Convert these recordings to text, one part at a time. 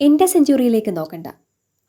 എന്റെ സെഞ്ചുറിയിലേക്ക് നോക്കണ്ട.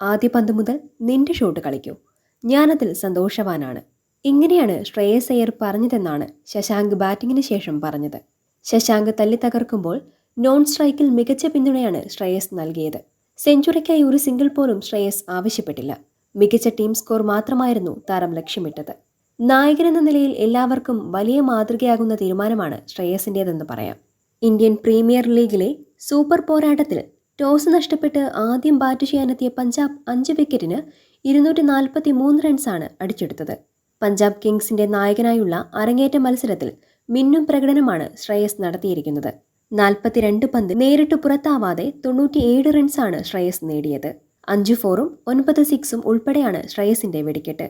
ആദ്യ പന്ത് മുതൽ നിന്റെ ഷോട്ട് കളിക്കൂ. ഞാനതിൽ സന്തോഷവാനാണ്. ഇങ്ങനെയാണ് ശ്രേയസ് അയ്യർ പറഞ്ഞതെന്നാണ് ശശാങ്ക് ബാറ്റിങ്ങിന് ശേഷം പറഞ്ഞത്. ശശാങ്ക് തല്ലി തകർക്കുമ്പോൾ നോൺ സ്ട്രൈക്കിൽ മികച്ച പിന്തുണയാണ് ശ്രേയസ് നൽകിയത്. സെഞ്ചുറിക്കായി ഒരു സിംഗിൾ പോലും ശ്രേയസ് ആവശ്യപ്പെട്ടില്ല. മികച്ച ടീം സ്കോർ മാത്രമായിരുന്നു താരം ലക്ഷ്യമിട്ടത്. നായകനെന്ന നിലയിൽ എല്ലാവർക്കും വലിയ മാതൃകയാകുന്ന തീരുമാനമാണ് ശ്രേയസിന്റേതെന്ന് പറയാം. ഇന്ത്യൻ പ്രീമിയർ ലീഗിലെ സൂപ്പർ പോരാട്ടത്തിൽ ടോസ് നഷ്ടപ്പെട്ട് ആദ്യം ബാറ്റ് ചെയ്യാനെത്തിയ പഞ്ചാബ് അഞ്ച് വിക്കറ്റിന് ഇരുന്നൂറ്റി നാൽപ്പത്തി മൂന്ന് റൺസാണ് അടിച്ചെടുത്തത്. പഞ്ചാബ് കിങ്സിന്റെ നായകനായുള്ള അരങ്ങേറ്റ മത്സരത്തിൽ മിന്നും പ്രകടനമാണ് ശ്രേയസ് നടത്തിയിരിക്കുന്നത്. നാൽപ്പത്തിരണ്ട് പന്ത് നേരിട്ട് പുറത്താവാതെ തൊണ്ണൂറ്റിയേഴ് റൺസാണ് ശ്രേയസ് നേടിയത്. അഞ്ച് ഫോറും ഒൻപത് സിക്സും ഉൾപ്പെടെയാണ് ശ്രേയസിന്റെ വെടിക്കെട്ട്.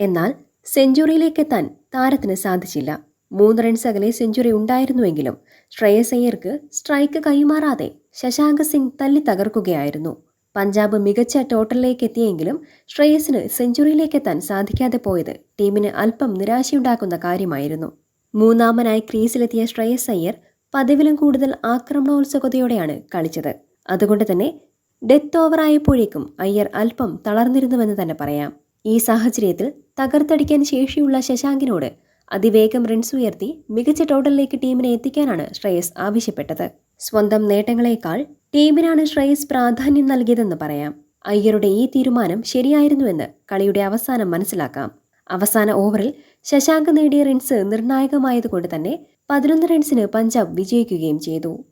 എന്നാൽ സെഞ്ചുറിയിലേക്കെത്താൻ താരത്തിന് സാധിച്ചില്ല. മൂന്ന് റൺസ് അകലെ സെഞ്ചുറി ഉണ്ടായിരുന്നുവെങ്കിലും ശ്രേയസ് അയ്യർക്ക് സ്ട്രൈക്ക് കൈമാറാതെ ശശാങ്ക് സിംഗ് തല്ലി തകർക്കുകയായിരുന്നു. പഞ്ചാബ് മികച്ച ടോട്ടലിലേക്ക് എത്തിയെങ്കിലും ശ്രേയസിന് സെഞ്ചുറിയിലേക്കെത്താൻ സാധിക്കാതെ പോയത് ടീമിന് അല്പം നിരാശയുണ്ടാക്കുന്ന കാര്യമായിരുന്നു. മൂന്നാമനായി ക്രീസിലെത്തിയ ശ്രേയസ് അയ്യർ പതിവിലും കൂടുതൽ ആക്രമണോത്സുകതയോടെയാണ് കളിച്ചത്. അതുകൊണ്ട് തന്നെ ഡെത്ത് ഓവറായപ്പോഴേക്കും അയ്യർ അല്പം തളർന്നിരുന്നുവെന്ന് തന്നെ പറയാം. ഈ സാഹചര്യത്തിൽ തകർത്തടിക്കാൻ ശേഷിയുള്ള ശശാങ്കിനോട് അതിവേഗം റൺസ് ഉയർത്തി മികച്ച ടോട്ടലിലേക്ക് ടീമിനെ എത്തിക്കാനാണ് ശ്രേയസ് ആവശ്യപ്പെട്ടത്. സ്വന്തം നേട്ടങ്ങളെക്കാൾ ടീമിനാണ് ശ്രേയസ് പ്രാധാന്യം നൽകിയതെന്ന് പറയാം. അയ്യരുടെ ഈ തീരുമാനം ശരിയായിരുന്നുവെന്ന് കളിയുടെ അവസാനം മനസ്സിലാക്കാം. അവസാന ഓവറിൽ ശശാങ്ക് നേടിയ റൺസ് നിർണായകമായതുകൊണ്ട് തന്നെ പതിനൊന്ന് റൺസിന് പഞ്ചാബ് വിജയിക്കുകയും ചെയ്തു.